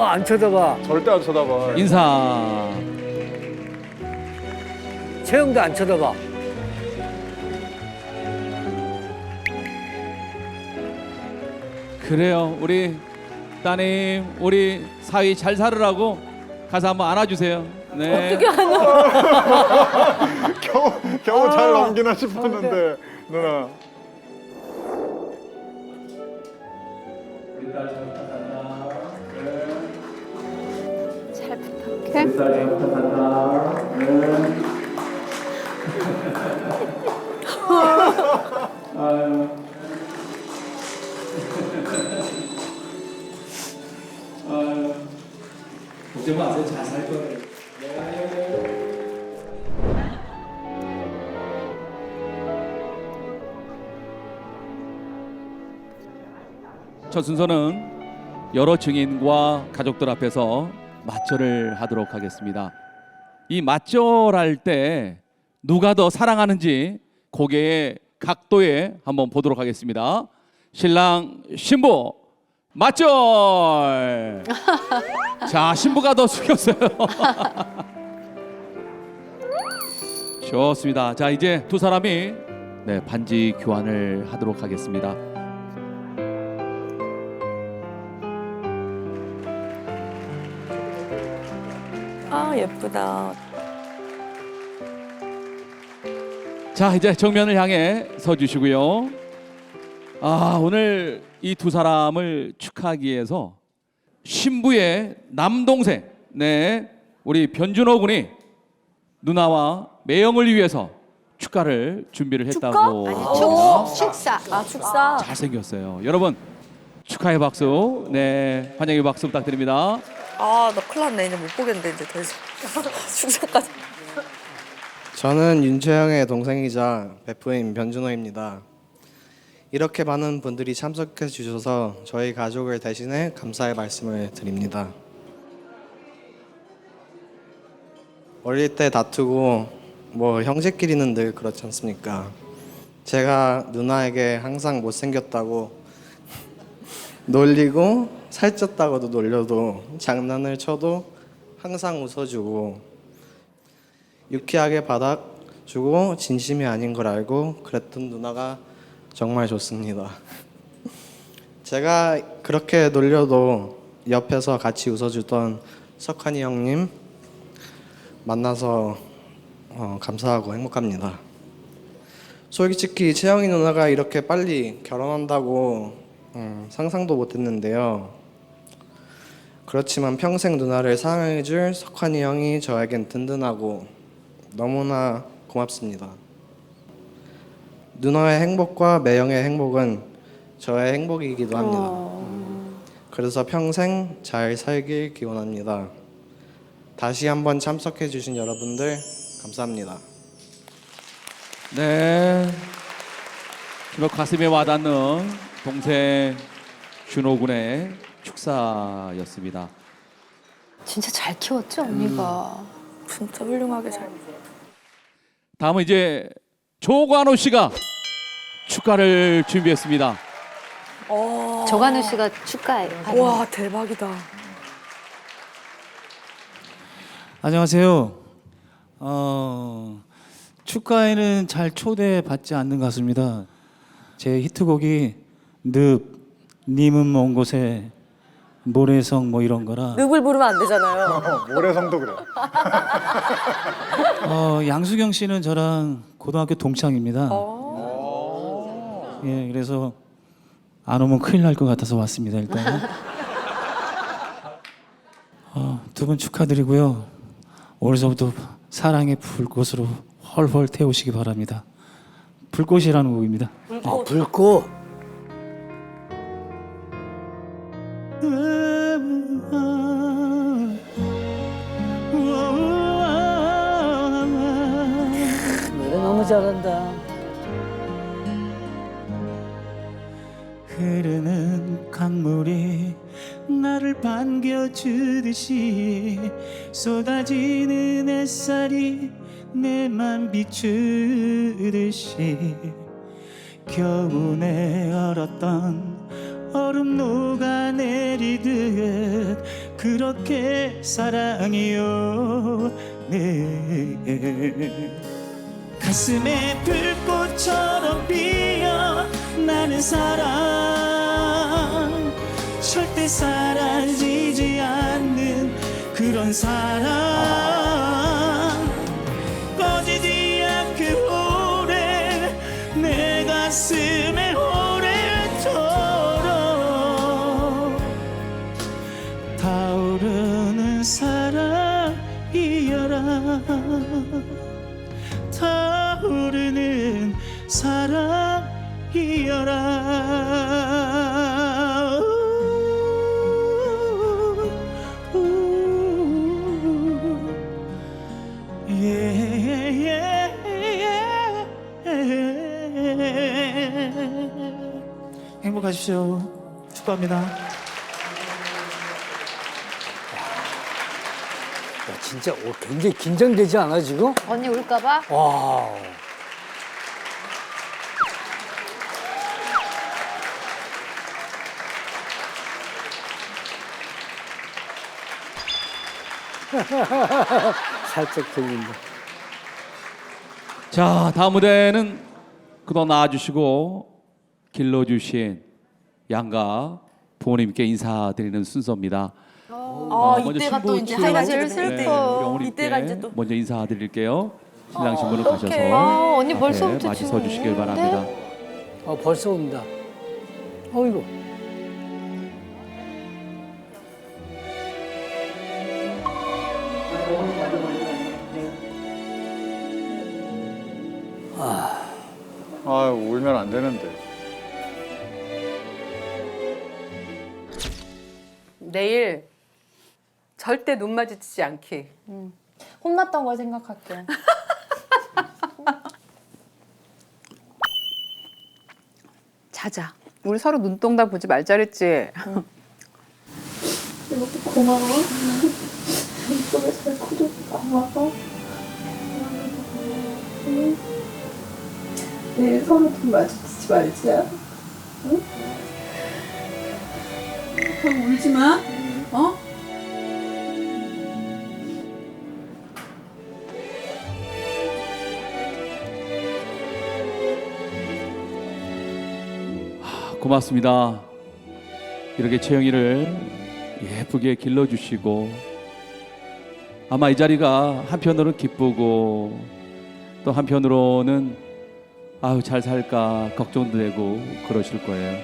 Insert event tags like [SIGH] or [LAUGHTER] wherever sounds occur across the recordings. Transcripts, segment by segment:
어, 안 쳐다봐. 절대 안 쳐다봐. 인사. 채영도 안 쳐다봐. 그래요. 우리 따님, 우리 사위 잘 살으라고 가서 한번 안아주세요. 네. [LAUGHS] 겨우 겨우 잘 넘기나 싶었는데 누나. 부탁해. 걱정 마세요. 잘살 거예요. 첫 순서는 여러 증인과 가족들 앞에서 맞절을 하도록 하겠습니다. 이 맞절할 때 누가 더 사랑하는지 고개의 각도에 한번 보도록 하겠습니다. 신랑 신부 맞절. [LAUGHS] 자 신부가 더 숙였어요. [LAUGHS] 좋습니다. 자 이제 두 사람이 네 반지 교환을 하도록 하겠습니다. 예쁘다. 자 이제 정면을 향해 서 주시고요. 아 오늘 이 두 사람을 축하하기 위해서 신부의 남동생 네 우리 변준호 군이 누나와 매형을 위해서 축가를 준비를 했다고 아니 합니다. 축 축사. 아 축사. 잘생겼어요. 여러분 축하의 박수 네 환영의 박수 부탁드립니다. 아 나 큰일 났네 이제 못 보겠는데 이제 더 이상. 축사까지. 저는 윤채영의 동생이자 베프인 변준호입니다. 이렇게 많은 분들이 참석해 주셔서 저희 가족을 대신해 감사의 말씀을 드립니다. 어릴 때 다투고 뭐 형제끼리는 늘 그렇지 않습니까? 제가 누나에게 항상 못생겼다고 놀리고 살쪘다고도 놀려도 장난을 쳐도 항상 웃어주고 유쾌하게 받아주고 진심이 아닌 걸 알고 그랬던 누나가 정말 좋습니다. 제가 그렇게 놀려도 옆에서 같이 웃어주던 석환이 형님 만나서 어, 감사하고 행복합니다. 솔직히 채영이 누나가 이렇게 빨리 결혼한다고 음, 상상도 못했는데요. 그렇지만 평생 누나를 사랑해줄 석환이 형이 저에겐 든든하고 너무나 고맙습니다. 누나의 행복과 매형의 행복은 저의 행복이기도 합니다. 그래서 평생 잘 살길 기원합니다. 다시 한번 참석해 주신 여러분들 감사합니다. 네. 정말 가슴에 와닿는 동생 준호 군의 축사였습니다. 진짜 잘 키웠죠 언니가. 진짜 훌륭하게 잘. 다음은 이제 조관호 씨가 축가를 준비했습니다. 어. 조관우 씨가 축가예요. 와 대박이다. 안녕하세요. 어, 축가에는 잘 초대받지 않는 것 같습니다. 제 히트곡이 늪, 님은 먼 곳에 모래성 뭐 이런 거라 늪을 부르면 안 되잖아요. 모래성도 그래. [LAUGHS] 어, 양수경 씨는 저랑 고등학교 동창입니다. 어. 예, 그래서 안 오면 큰일 날 것 같아서 왔습니다. 일단 [LAUGHS] 어, 두 분 축하드리고요. 오늘서부터 사랑의 불꽃으로 헐헐 태우시기 바랍니다. 불꽃이라는 곡입니다. 아, 불꽃. 잘한다. 흐르는 강물이 나를 반겨주듯이 쏟아지는 햇살이 내만 비추듯이 겨우내 얼었던 얼음 녹아내리듯 그렇게 사랑해요 네 가슴에 불꽃처럼 피어 나는 사랑. 절대 사라지지 않는 그런 사랑 축하합니다. 야, 진짜 오, 굉장히 긴장되지 않아 지금? 언니 울까봐? 와. [LAUGHS] 살짝 들린다. 자, 다음 무대는 그동안 나와주시고 길러주신 양가 부모님께 인사드리는 순서입니다. 아 어, 먼저 이때가 또 신부 이제. 하이라이트를 제일 네, 슬퍼. 우리 어머님께 이때가 이제 또 먼저 인사드릴게요. 신랑 신부는 가셔서 아, 언니 앞에 벌써부터 맞이 지금 서주시길 우는데? 바랍니다. 아 벌써 온다. 어이구. 아 울면 안 되는데. 절대 눈 마주치지 않기. 혼났던 걸 생각할게. [LAUGHS] 자자. 우리 서로 눈동자 보지 말자 그랬지. 내일 서로 눈 마주치지 말자. 응? 그럼 울지 마. 어? 고맙습니다. 이렇게 채영이를 예쁘게 길러주시고 아마 이 자리가 한편으로는 기쁘고 또 한편으로는 아유 잘 살까 걱정도 되고 그러실 거예요.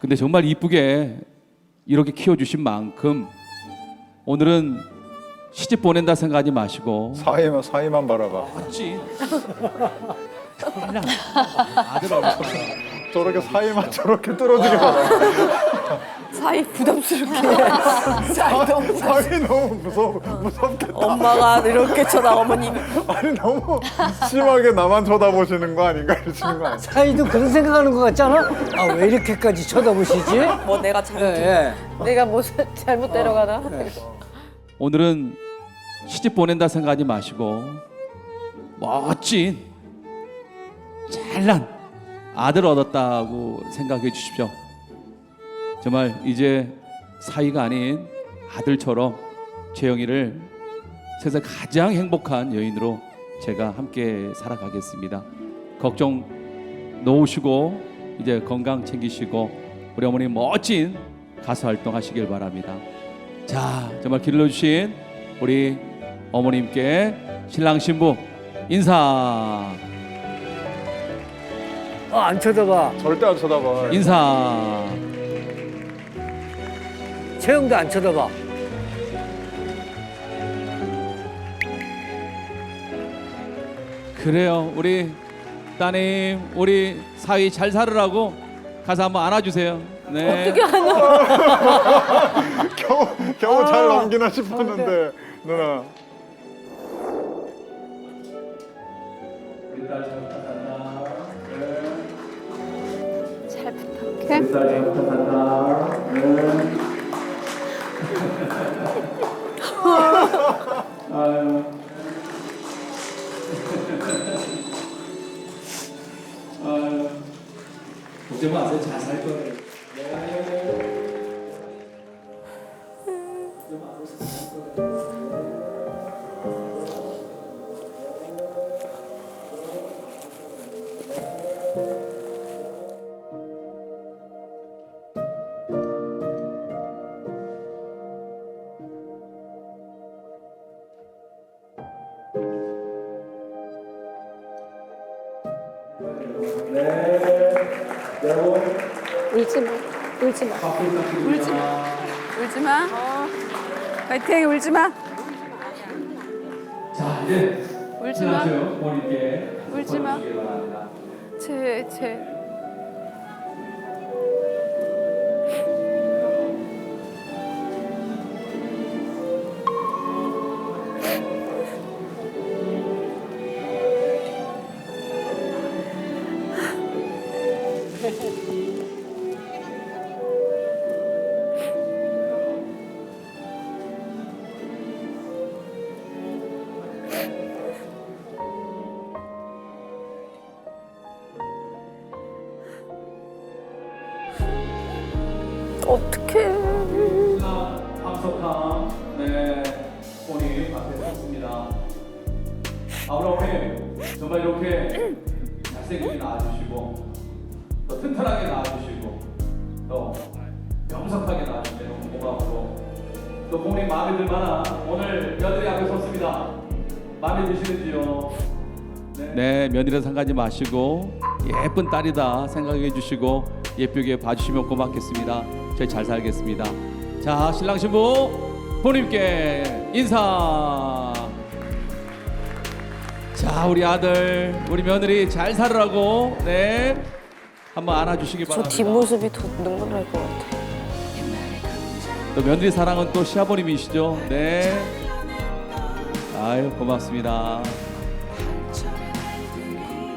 근데 정말 이쁘게 이렇게 키워주신 만큼 오늘은 시집 보낸다 생각하지 마시고 사이만 사이만 바라봐. 맞지. 저렇게 사이만 저렇게 뚫어지게 바라. 사이 부담스럽게 사이 너무 사이 너무 무서 무섭겠다. 엄마가 이렇게 쳐다 어머님이 아니 너무 심하게 나만 쳐다보시는 거 아닌가 이러시는 거 아니야? 사이도 그런 생각하는 것 같잖아. 아 왜 이렇게까지 쳐다보시지? 뭐 내가 예, 잘못 예. 내가 뭐 잘못 데려가나? 오늘은 시집 보낸다 생각하지 마시고 멋진 잘난 아들 얻었다고 생각해 주십시오. 정말 이제 사이가 아닌 아들처럼 재영이를 세상 가장 행복한 여인으로 제가 함께 살아가겠습니다. 걱정 놓으시고 이제 건강 챙기시고 우리 어머니 멋진 가수 활동하시길 바랍니다. 자, 정말 길러주신 우리 어머님께 신랑 신부 인사 아, 안 쳐다봐. 절대 안 쳐다봐. 인사. 채영도 안 쳐다봐. 그래요, 우리 따님, 우리 사위 잘 살으라고 가서 한번 안아주세요. 네. 어떻게 [LAUGHS] 겨우 겨우 잘 넘기나 싶었는데 누나. 잘 부탁해. [LAUGHS] 걱정 마세요. 잘 살 거예요. 울 파이팅 울지 마. 자 이제 울지 마. 울지 마. 주시기 바랍니다. 제 제. 잘생기게 낳아주시고 또 튼튼하게 낳아주시고 또 명석하게 낳아주시고 너무 고맙고 또 본인 마음에 들 만한 오늘 며느리 앞에 섰습니다. 마음에 드시는지요? 네, 며느리라 생각하지 마시고 예쁜 딸이다 생각해 주시고 예쁘게 봐주시면 고맙겠습니다. 저희 잘 살겠습니다. 자, 신랑 신부 부모님께 인사. 자, 우리 아들, 우리 며느리 잘 살으라고 네 한번 안아주시기 저 바랍니다. 뒷모습이 더 눈물 날 것 같아. 또 며느리 사랑은 또 시아버님이시죠? 네. 아유 고맙습니다.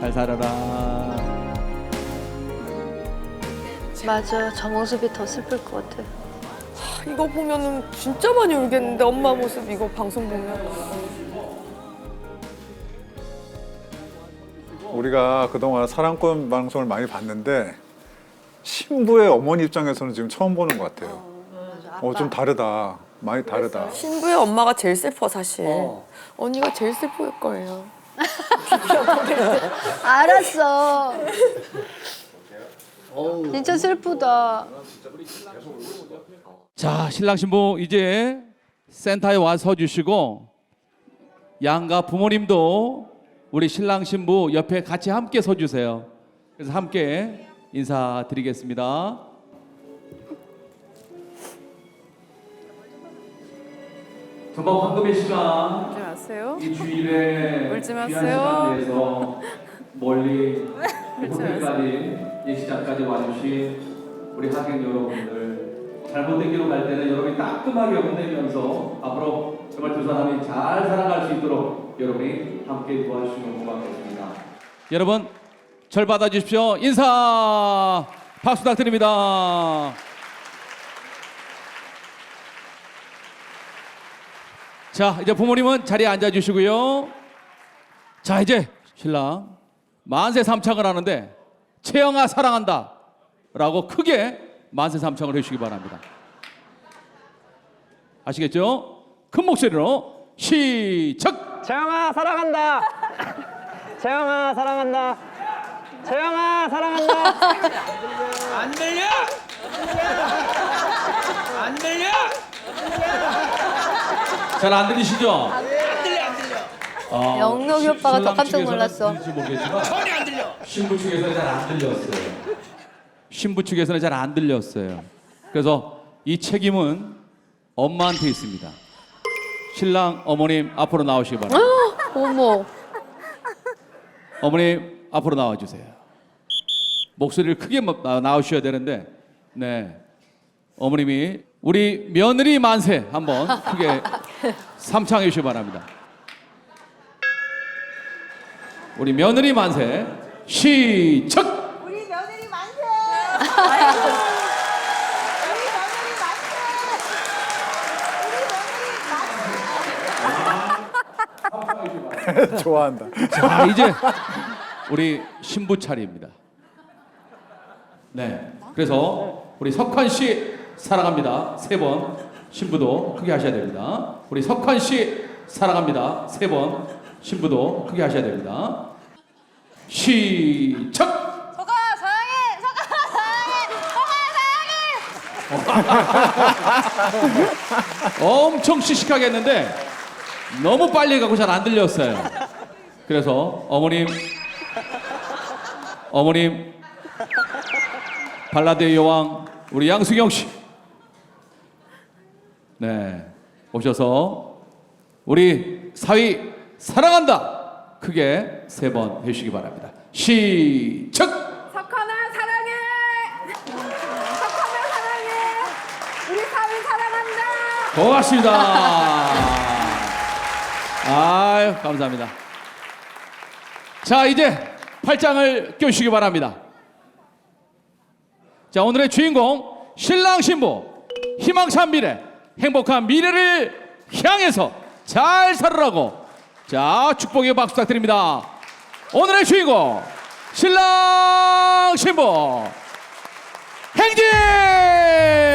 잘 살아라. 맞아. 저 모습이 더 슬플 것 같아. 이거 보면은 진짜 많이 울겠는데 엄마 모습 이거 방송 보면. 우리가 그동안 사랑꾼 방송을 많이 봤는데 신부의 어머니 입장에서는 지금 처음 보는 것 같아요. 어, 좀 다르다. 많이 다르다. 신부의 엄마가 제일 슬퍼 사실. 언니가 제일 슬플 거예요. [LAUGHS] 알았어. 진짜 슬프다. 자 신랑 신부 이제 센터에 와서 주시고 양가 부모님도 우리 신랑 신부 옆에 같이 함께 서 주세요. 그래서 함께 인사드리겠습니다. 정말 황금의 시간 울지 마세요. 이 주일에 울지 귀한 마세요. 시간 내서 멀리 호텔까지 예식장까지 와주신 우리 하객 여러분들 잘못된 길로 갈 때는 여러분이 따끔하게 혼내면서 앞으로 정말 두 사람이 잘 살아갈 수 있도록 여러분이 함께 도와주시면 고맙겠습니다. 여러분 절 받아주십시오. 인사 박수 부탁드립니다. 자 이제 부모님은 자리에 앉아 주시고요. 자 이제 신랑 만세 삼창을 하는데 채영아 사랑한다 라고 크게 만세 삼창을 해주시기 바랍니다. 아시겠죠? 큰 목소리로 시작. 재영아 사랑한다. 재영아 사랑한다. 재영아 사랑한다. 잘안 들리시죠? 안 들려 안 들려. 영록이 오빠가 더 깜짝 놀랐어. 전혀 안 들려. 신부 측에서는 잘 안 들렸어요. 신부 측에서는 잘 안 들렸어요. 그래서 이 책임은 엄마한테 있습니다. 신랑 어머님 앞으로 나오시기 바랍니다. 어머. 어머님 앞으로 나와 주세요. 목소리를 크게 나- 나오셔야 되는데, 네 어머님이 우리 며느리 만세 한번 크게 삼창해 주시기 바랍니다. 우리 며느리 만세 시작. 우리 며느리 만세! [LAUGHS] 좋아한다. 자 이제 우리 신부 차례입니다. 네. 그래서 우리 석환 씨 사랑합니다. 세 번 신부도 크게 하셔야 됩니다. 우리 석환 씨 사랑합니다. 세 번 신부도 크게 하셔야 됩니다. 시작. 석아 사랑해. 석아 사랑해. 석아 사랑해. [LAUGHS] 엄청 시식하게 했는데 너무 빨리 가고 잘 안 들렸어요. 그래서 어머님, 어머님, 발라드의 여왕 우리 양수경 씨, 네 오셔서 우리 사위 사랑한다 크게 세 번 해주시기 바랍니다. 시작. 석환아 사랑해. 석환아 사랑해. 우리 사위 사랑한다. 고맙습니다. 아유, 감사합니다. 자, 이제 팔짱을 껴주시기 바랍니다. 자, 오늘의 주인공, 신랑 신부, 희망찬 미래, 행복한 미래를 향해서 잘 살으라고. 자, 축복의 박수 부탁드립니다. 오늘의 주인공, 신랑 신부, 행진!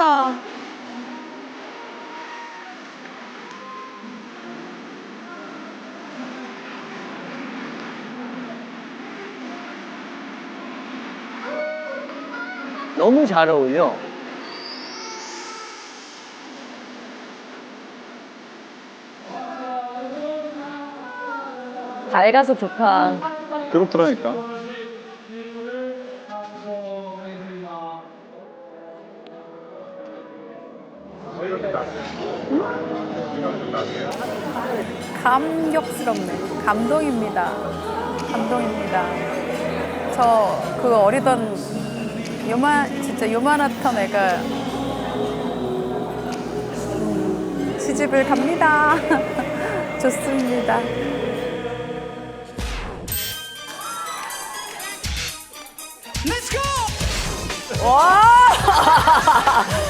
예쁘다. 너무 잘 어울려. 밝아서 좋다. 그렇더라니까. 감격스럽네. 감동입니다. 감동입니다. 저 그 어리던 요만 진짜 요만했던 애가 음, 시집을 갑니다. [LAUGHS] 좋습니다. [LAUGHS]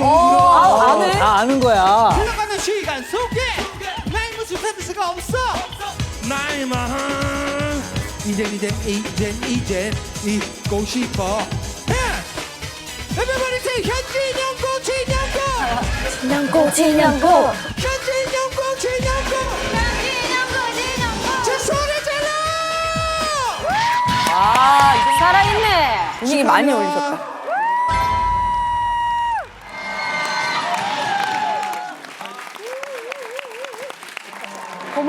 아네. 다 아는 거야. 흘러가는 시간 속에 나의 모습 찾을 수가 없어 나의 마음 이젠 이젠 이젠 이젠 잊고 싶어 Everybody say 현진영고 진영고 진양고 진양고. 현진영고 진영고 제 소리 질러 아 이제 살아있네. 분위기 많이 올리셨다.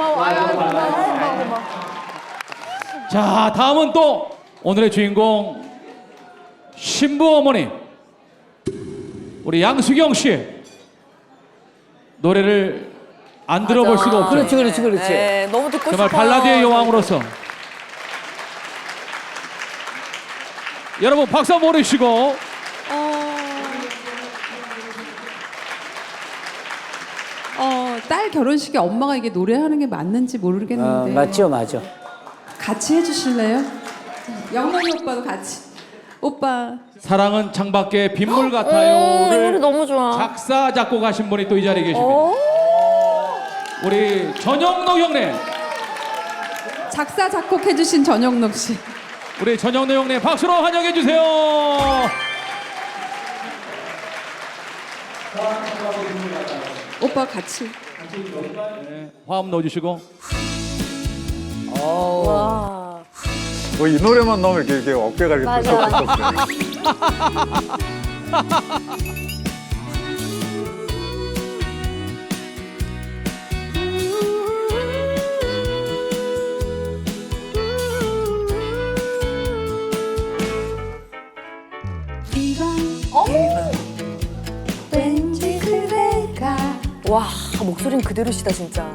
고마워. 아유, 고마워. 고마워. 고마워. 자, 다음은 또 오늘의 주인공 신부 어머니 우리 양수경 씨 노래를 안 들어볼 수가 없죠. 그렇지, 그렇지, 그렇지. 네, 너무 듣고 정말 싶어요. 발라드의 여왕으로서 여러분 박수 한번 보내주시고 어, 딸 결혼식에 엄마가 이게 노래하는 게 맞는지 어, 모르겠는데 맞죠, 맞아. 같이 해주실래요? 영남이 오빠도 같이 오빠 사랑은 창밖에 빗물 오, 이 노래 같아요를 너무 좋아. 작사 작곡하신 분이 또 이 자리에 계십니다. 오. 우리 전영록 형님, 작사 작곡 해주신 전영록 씨 우리 전영록 형님 박수로 환영해 주세요. 오빠 같이 네, 화음 넣어주시고. 와. 뭐 이 노래만 넣으면 이렇게, 이렇게 어깨가 이렇게 맞아. 들썩들썩 돼. 어머. 왠지 그대가 목소리는 그대로시다 진짜.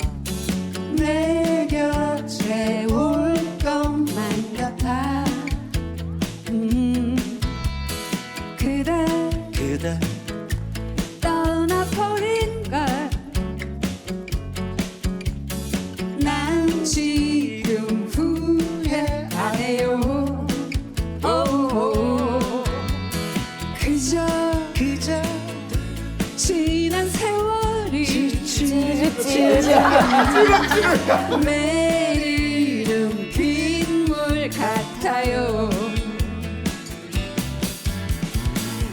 매일은 귓물 같아요.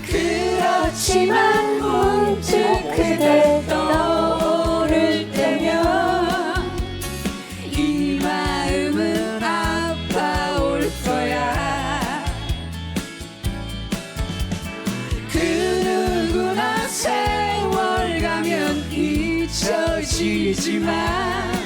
그렇지만 一起一吧。